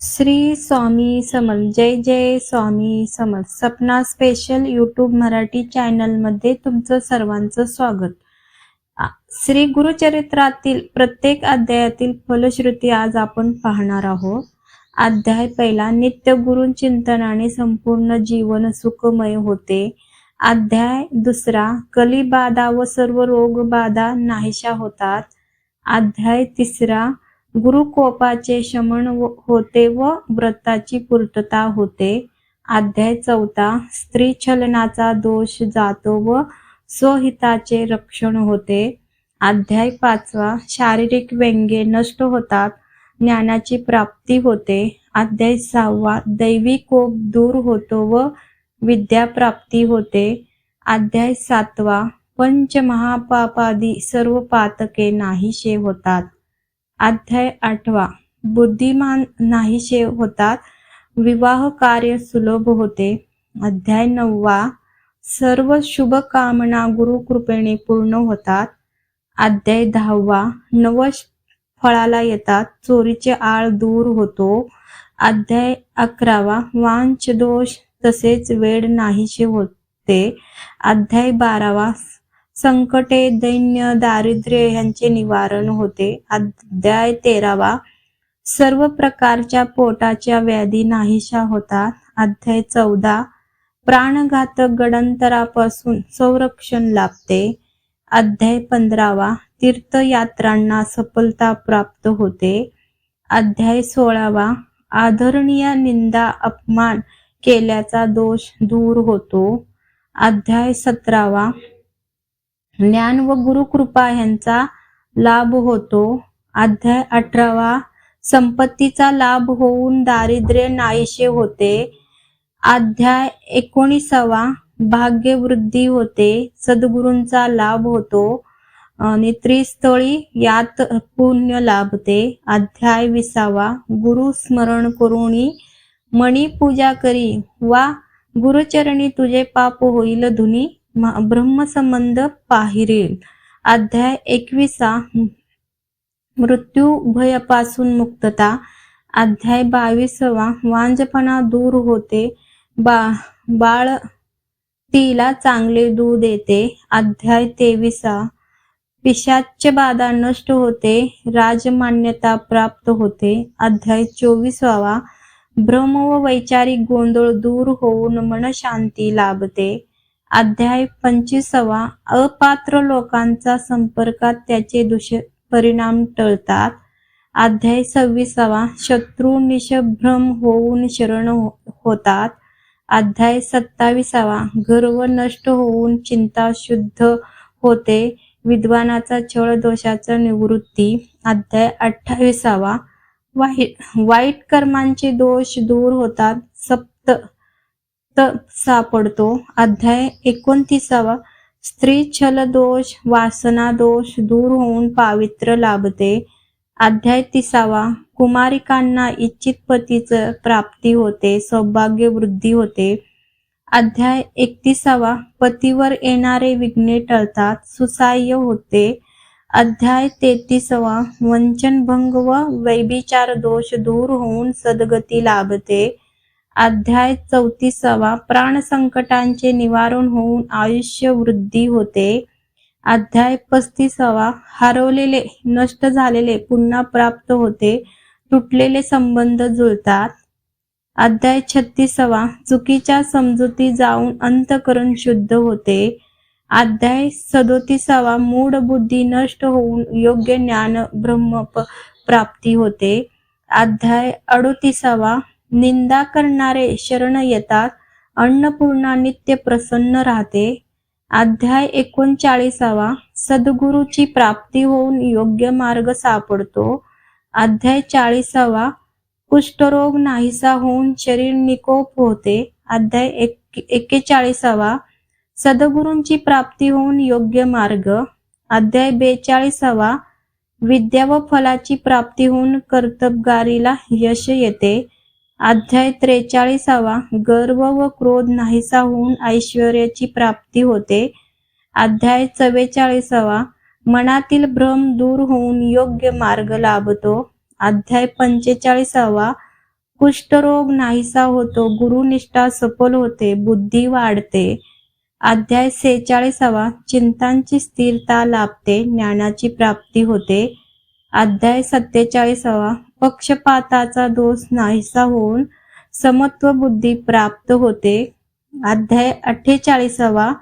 श्री स्वामी समर्थ जय जय Swami Samarth. Sapna special YouTube Marathi चॅनलमध्ये तुमचं सर्वांचं स्वागत. श्री गुरुचरित्रातील प्रत्येक अध्यायातील फलश्रुती आज आपण पाहणार आहोत. अध्याय पहिला नित्य गुरु चिंतनाने संपूर्ण जीवन सुखमय होते. अध्याय दुसरा कलिबाधा व सर्व रोग बाधा नाहीशा होतात. अध्याय तिसरा गुरुकोपाचे शमन होते व व्रताची पूर्तता होते. अध्याय चौथा स्त्री छलनाचा दोष जातो व स्वहिताचे रक्षण होते. अध्याय पाचवा शारीरिक व्यंगे नष्ट होतात ज्ञानाची प्राप्ती होते. अध्याय सहावा दैवी कोप दूर होतो व विद्या प्राप्ती होते. अध्याय सातवा पंचमहापापादी सर्व पातके नाहीशे होतात. अध्याय आठवा. बुद्धिमान नाहीशे होतात. विवाह कार्य सुलभ होते. अध्याय नववा. सर्व शुभ कामना गुरुकृपेने पूर्ण होतात. अध्याय दहावा. नवश फळाला येतात. चोरीचे आळ दूर होतो. अध्याय अकरावा. वांच दोष तसेच वेळ नाहीशे होते. अध्याय बारावा. संकटे दैन्य दारिद्र्य यांचे निवारण होते. अध्याय तेरावा. सर्व प्रकारच्या पोटाच्या व्याधी नाहीशा होतात. अध्याय चौदा. प्राणघातक गडंतरापासून संरक्षण लाभते. अध्याय पंधरावा. तीर्थयात्रांना सफलता प्राप्त होते. अध्याय सोळावा. आदरणीय निंदा अपमान केल्याचा दोष दूर होतो. अध्याय सतरावा. ज्ञान व गुरुकृपा यांचा लाभ होतो. अध्याय अठरावा. संपत्तीचा लाभ होऊन दारिद्र्य नाहीशे होते. अध्याय एकोणीसावा. भाग्यवृद्धी होते. सद्गुरूंचा लाभ होतो. आणि त्रिस्थळी यात पुण्य लाभते. अध्याय विसावा. गुरु स्मरण करुणी मणी पूजा करी वा गुरुचरणी तुझे पाप होईल धुनी. ब्रह्मसंबंध पाहिरेल. अध्याय एकविसा मृत्यू भयपासून मुक्तता. अध्याय बावीसवा वांजपणा दूर होते. बा बाळ तिला चांगले दूध देते. अध्याय तेविसा पिशाच्य बाधा नष्ट होते. राजमान्यता प्राप्त होते. अध्याय चोवीसावा भ्रम व वैचारिक गोंधळ दूर होऊन मनशांती लाभते. अध्याय पंचवीसावा अपात्र लोकांचा संपर्कात त्याचे दुष परिणाम टळतात. अध्याय सव्वीसावा शत्रू निशभ्रम होऊन शरण हो- होतात. अध्याय सत्ताविसावा गर्व नष्ट होऊन चिंता शुद्ध होते. विद्वानाचा छळ दोषाचा निवृत्ती. अध्याय अठ्ठावीसावा वाईट वाईट कर्मांचे दोष दूर होतात. सप्त सापडतो. अध्याय एकोणतीसावा. स्त्री छल दोष वासना दोष दूर होऊन पावित्र्य लाभते. अध्याय तिसावा. कुमारिकांना इच्छित पतीच प्राप्ती होते सौभाग्य वृद्धी होते. अध्याय एकतीसावा. पतीवर येणारे विघ्ने टळतात सुसाह्य होते. अध्याय तेहतीसवा. वंचनभंग व वैभिचार दोष दूर होऊन सदगती लाभते. अध्याय चौतीसावा. प्राण संकटांचे निवारण होऊन आयुष्य वृद्धी होते. अध्याय पस्तीसावा. हरवलेले नष्ट झालेले पुन्हा प्राप्त होते. तुटलेले संबंध जुळतात. अध्याय छत्तीसावा. चुकीच्या समजुती जाऊन अंतकरण शुद्ध होते. अध्याय सदोतीसावा. मूढ बुद्धी नष्ट होऊन योग्य ज्ञान ब्रह्म प्राप्ती होते. अध्याय अडोतीसावा. निंदा करणारे शरण येतात अन्नपूर्णा नित्य प्रसन्न राहते. अध्याय एकोणचाळीसावा. सद्गुरूची प्राप्ती होऊन योग्य मार्ग सापडतो. अध्याय चाळीसावा. कुष्ठरोग नाहीसा होऊन शरीर निकोप होते. अध्याय एक एक्केचाळीसावा सद्गुरूंची प्राप्ती होऊन योग्य मार्ग. अध्याय बेचाळीसावा. विद्या व फलाची प्राप्ती होऊन कर्तबगारीला यश येते. अध्याय त्रेचाळीसावा. गर्व व क्रोध नाहीसा होऊन ऐश्वर्याची प्राप्ती होते. अध्याय चव्वेचाळीसावा. मनातील भ्रम दूर होऊन योग्य मार्ग लाभतो. अध्याय पंचेचाळीसावा. कुष्ठरोग नाहीसा होतो. गुरुनिष्ठा सफल होते. बुद्धी वाढते. अध्याय सेहेचाळीसावा. चिंतांची स्थिरता लाभते. ज्ञानाची प्राप्ती होते. अध्याय सत्तेचाळीसावा. पक्षपाताचा दोष नाहीसा होऊन समत्व बुद्धी प्राप्त होते. अध्याय अठ्ठेचाळीसावा.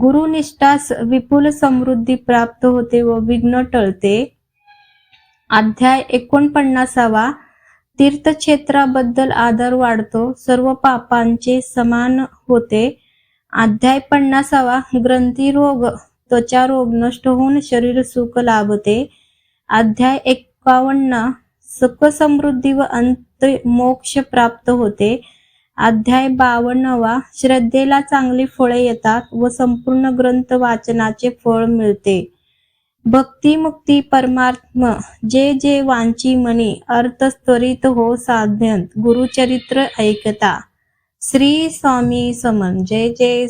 गुरुनिष्ठास विपुल समृद्धी प्राप्त होते व विघ्न टळते. अध्याय एकोणपन्नासावा. तीर्थक्षेत्राबद्दल आदर वाढतो सर्व पापांचे समान होते. अध्याय पन्नासावा. ग्रंथी रोग त्वचा रोग नष्ट होऊन शरीर सुख लाभते. अध्याय एकावन्न. सुख समृद्धी व अंत मोक्ष प्राप्त होते. अध्याय बावन्नवा. श्रद्धेला चांगली फळे येतात व संपूर्ण ग्रंथ वाचनाचे फळ मिळते. भक्ती मुक्ती परमात्म जे जे वांची मनी अर्थ त्वरित हो साध्यंत गुरुचरित्र ऐकता. श्री स्वामी समन जय जय